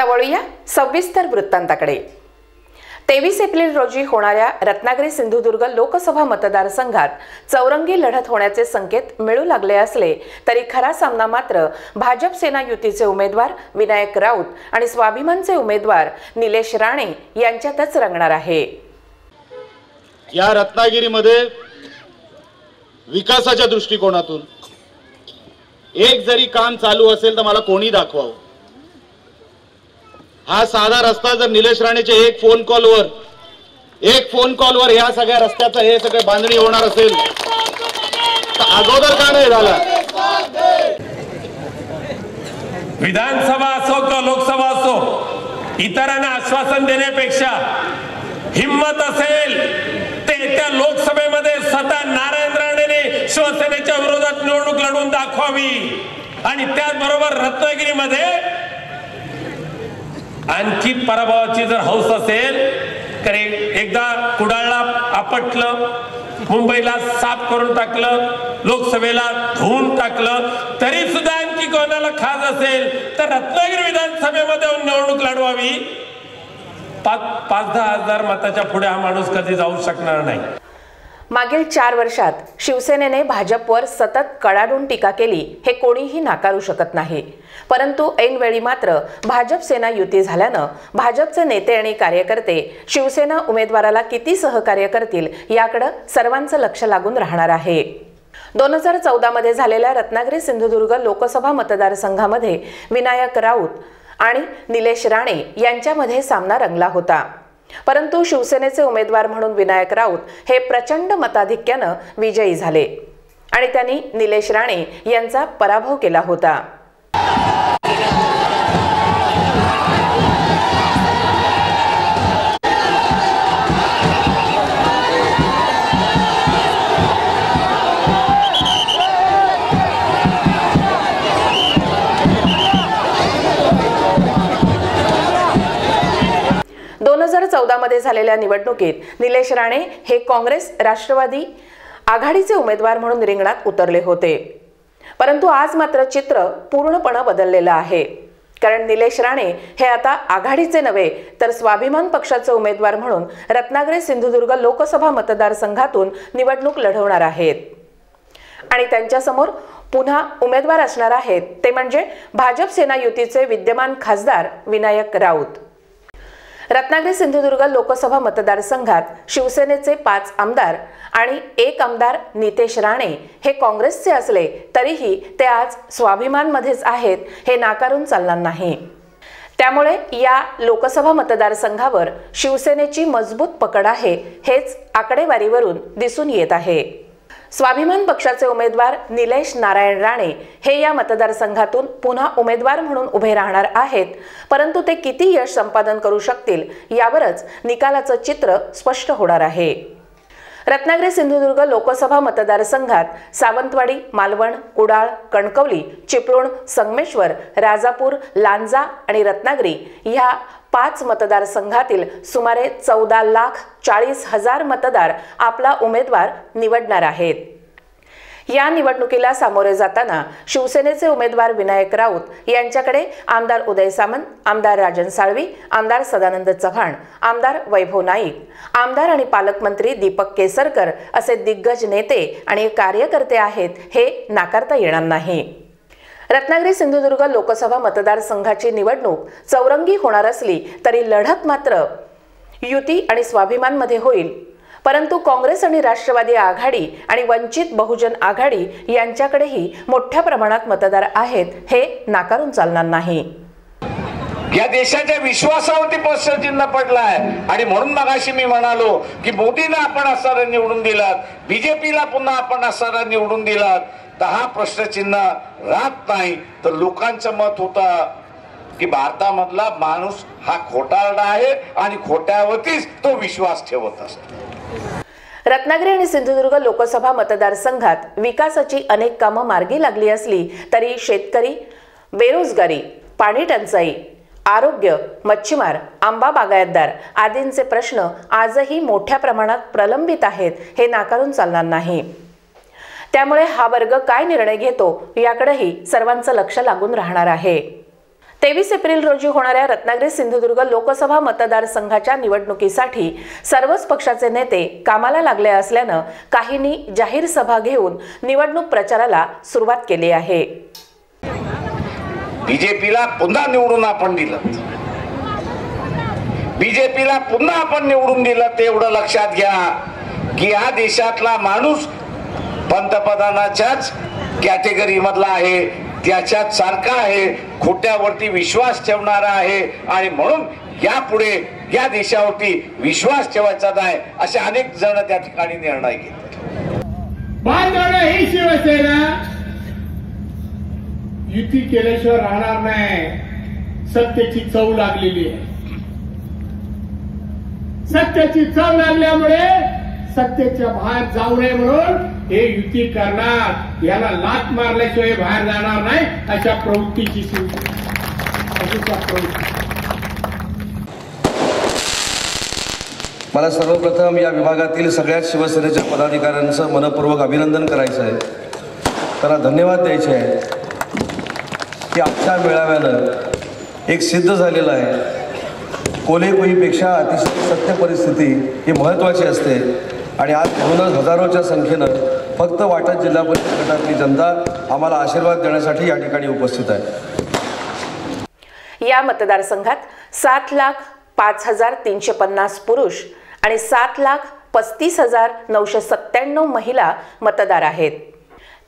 आता वळूया सविस्तर वृत्तांताकडे. तेवीस एप्रिल रोजी होणाऱ्या रत्नागिरी सिंधुदुर्ग लोकसभा मतदारसंघात चौरंगी लढत होण्याचे संकेत मिळू लागले असले तरी खरा सामना मात्र भाजप सेना युतीचे उमेदवार विनायक राऊत आणि स्वाभिमानचे उमेदवार निलेश राणे यांच्यातच रंगणार आहे. या रत्नागिरीमध्ये विकासाच्या दृष्टिकोनातून एक जरी काम चालू असेल तर मला कोणी दाखवावं? हा साधा रस्ता जर निलेश राणेचे एक फोन कॉलवर एक फोन कॉलवर ह्या सगळ्या रस्त्याचं हे सगळे बांधणी होणार असेल तर अगोदर का नाही झाला? विधानसभा असो किंवा लोकसभा असो इतरांना आश्वासन देण्यापेक्षा हिंमत असेल ते त्या लोकसभेमध्ये स्वतः नारायण राणेने शिवसेनेच्या विरोधात निवडणूक लढवून दाखवावी. आणि त्याचबरोबर रत्नागिरीमध्ये आणखी पराभवाची जर हौस असेल तर एकदा कुडाळला आपटलं मुंबईला साफ करून टाकलं लोकसभेला धुवून टाकलं तरी सुद्धा आणखी कोणाला खास असेल तर रत्नागिरी विधानसभेमध्ये येऊन निवडणूक लढवावी. पाच पाच दहा हजार मताच्या पुढे हा माणूस कधी जाऊ शकणार नाही. मागील चार वर्षात शिवसेनेने भाजपवर सतत कडाडून टीका केली हे कोणीही नाकारू शकत नाही. परंतु ऐनवेळी मात्र भाजप सेना युती झाल्यानं भाजपचे नेते आणि कार्यकर्ते शिवसेना उमेदवाराला किती सहकार्य करतील याकडं सर्वांचं लक्ष लागून राहणार आहे. दोन हजार चौदामध्ये झालेल्या रत्नागिरी सिंधुदुर्ग लोकसभा मतदारसंघामध्ये विनायक राऊत आणि निलेश राणे यांच्यामध्ये सामना रंगला होता. परंतु शिवसेनेचे उमेदवार म्हणून विनायक राऊत हे प्रचंड मताधिक्यानं विजयी झाले. आणि त्यांनी निलेश राणे यांचा पराभव केला होता. चौदामध्ये झालेल्या निवडणुकीत निलेश राणे हे काँग्रेस राष्ट्रवादी आघाडीचे उमेदवार म्हणून रिंगणात उतरले होते. परंतु आज मात्र चित्र पूर्णपणे बदललेलं आहे. कारण निलेश राणे हे आता आघाडीचे नव्हे तर स्वाभिमान पक्षाचे उमेदवार म्हणून रत्नागिरी सिंधुदुर्ग लोकसभा मतदारसंघातून निवडणूक लढवणार आहेत. आणि त्यांच्यासमोर पुन्हा उमेदवार असणार आहेत ते म्हणजे भाजप सेना युतीचे विद्यमान खासदार विनायक राऊत. रत्नागिरी सिंधुदुर्ग लोकसभा मतदारसंघात शिवसेनेचे पाच आमदार आणि एक आमदार नितेश राणे हे काँग्रेसचे असले तरीही ते आज स्वाभिमानमध्येच आहेत हे नाकारून चालणार नाही. त्यामुळे या लोकसभा मतदारसंघावर शिवसेनेची मजबूत पकड आहे हेच आकडेवारीवरून दिसून येत आहे. स्वाभिमान पक्षाचे उमेदवार निलेश नारायण राणे हे या मतदारसंघातून पुन्हा उमेदवार म्हणून उभे राहणार आहेत. परंतु ते किती यश संपादन करू शकतील यावरच निकालाचं चित्र स्पष्ट होणार आहे. रत्नागिरी सिंधुदुर्ग लोकसभा मतदारसंघात सावंतवाडी मालवण कुडाळ कणकवली चिपळूण संगमेश्वर राजापूर लांजा आणि रत्नागिरी ह्या पाच मतदारसंघातील सुमारे चौदा लाख चाळीस हजार मतदार आपला उमेदवार निवडणार आहेत. या निवडणुकीला सामोरे जाताना शिवसेनेचे उमेदवार विनायक राऊत यांच्याकडे आमदार उदय सामंत आमदार राजन साळवी आमदार सदानंद चव्हाण आमदार वैभव नाईक आमदार आणि पालकमंत्री दीपक केसरकर असे दिग्गज नेते आणि कार्यकर्ते आहेत हे नाकारता येणार नाही. रत्नागिरी सिंधुदुर्ग लोकसभा मतदारसंघाची निवडणूक चौरंगी होणार असली तरी लढत मात्र युती आणि स्वाभिमानमध्ये होईल. परंतु काँग्रेस आणि राष्ट्रवादी आघाडी आणि वंचित बहुजन आघाडी यांच्याकडेही मोठ्या प्रमाणात मतदार आहेत हे नाकारून चालणार नाही. या देशाच्या विश्वासावरती प्रश्नचिन्ह पडलाय. आणि म्हणून मगाशी मी म्हणालो की मोदींना आपण असणारा निवडून दिलात बीजेपीला पुन्हा आपण असणारा निवडून दिलात. तर हा प्रश्नचिन्ह राहत नाही. तर लोकांचं मत होता की भारतामधला माणूस हा खोटारडा आहे आणि खोट्यावरतीच तो विश्वास ठेवत असतो. रत्नागिरी आणि सिंधुदुर्ग लोकसभा मतदारसंघात विकासाची अनेक कामं मार्गी लागली असली तरी शेतकरी बेरोजगारी पाणी टंचाई आरोग्य मच्छीमार आंबा बागायतदार आदींचे प्रश्न आजही मोठ्या प्रमाणात प्रलंबित आहेत हे नाकारून चालणार नाही. त्यामुळे हा वर्ग काय निर्णय घेतो याकडेही सर्वांचं लक्ष लागून राहणार आहे. तेवीस एप्रिल रोजी होणाऱ्या रत्नागिरी सिंधुदुर्ग लोकसभा मतदारसंघाच्या निवडणुकीसाठी सर्वच पक्षाचे नेते कामाला लागले असल्यानं काहींनी जाहीर सभा घेऊन निवडणूक प्रचाराला सुरुवात केली आहे. बीजेपीला पुन्हा निवडून आपण दिलं. बीजेपीला पुन्हा आपण निवडून दिलं ते एवढं लक्षात घ्या की या देशातला माणूस पंतप्रधानाच्याच कॅटेगरी मधला आहे. त्याच्यात सारखा आहे खोट्यावरती विश्वास ठेवणारा आहे आणि म्हणून यापुढे या देशावरती विश्वास ठेवायचा नाही असे अनेक जण त्या ठिकाणी निर्णय घेतात. बांधवणं ही शिवसेना युती केल्याशिवाय राहणार नाही. सत्तेची चव लागलेली आहे. सत्तेची चव लागल्यामुळे सत्तेच्या बाहेर जाऊ नये म्हणून हे युती करणार. याला लात मारल्याशिवाय बाहेर जाणार नाही अशा प्रवृत्तीची प्रवृत्ती. मला सर्वप्रथम या विभागातील सगळ्याच शिवसेनेच्या पदाधिकाऱ्यांचं मनपूर्वक अभिनंदन करायचं आहे. त्यांना धन्यवाद द्यायचे आहे की आजच्या मेळाव्यानं एक सिद्ध झालेलं आहे. कोलेकोईपेक्षा अतिशय सत्य परिस्थिती ही महत्त्वाची असते आणि आज म्हणूनच हजारोच्या संख्येनं फक्त वाटत जिल्हा परिषद गटातली जनता आम्हाला आशीर्वाद देण्यासाठी या ठिकाणी उपस्थित आहे. या मतदारसंघात सात लाख पाच हजार तीनशे पन्नास पुरुष आणि सात लाख पस्तीस हजार नऊशे सत्त्याण्णव महिला मतदार आहेत.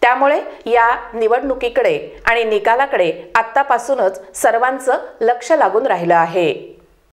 त्यामुळे या निवडणुकीकडे आणि निकालाकडे आत्तापासूनच सर्वांचं लक्ष लागून राहिलं आहे.